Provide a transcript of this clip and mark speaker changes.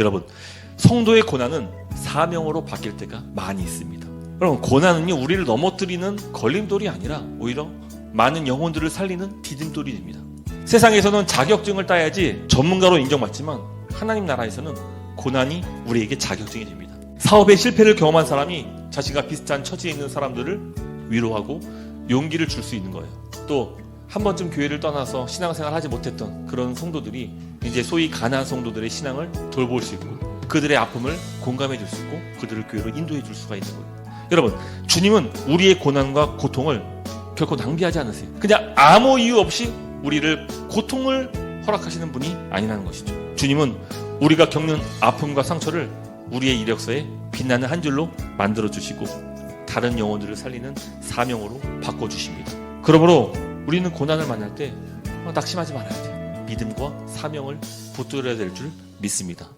Speaker 1: 여러분, 성도의 고난은 사명으로 바뀔 때가 많이 있습니다. 여러분, 고난은요, 우리를 넘어뜨리는 걸림돌이 아니라 오히려 많은 영혼들을 살리는 디딤돌이 됩니다. 세상에서는 자격증을 따야지 전문가로 인정받지만 하나님 나라에서는 고난이 우리에게 자격증이 됩니다. 사업의 실패를 경험한 사람이 자신과 비슷한 처지에 있는 사람들을 위로하고 용기를 줄 수 있는 거예요. 또 한 번쯤 교회를 떠나서 신앙생활 하지 못했던 그런 성도들이 이제 소위 가난한 성도들의 신앙을 돌볼 수 있고 그들의 아픔을 공감해 줄 수 있고 그들을 교회로 인도해 줄 수가 있는 거예요. 여러분, 주님은 우리의 고난과 고통을 결코 낭비하지 않으세요. 그냥 아무 이유 없이 우리를 고통을 허락하시는 분이 아니라는 것이죠. 주님은 우리가 겪는 아픔과 상처를 우리의 이력서에 빛나는 한 줄로 만들어 주시고 다른 영혼들을 살리는 사명으로 바꿔 주십니다. 그러므로 우리는 고난을 만날 때 어, 낙심하지 말아야 돼요. 믿음과 사명을 붙들어야 될 줄 믿습니다.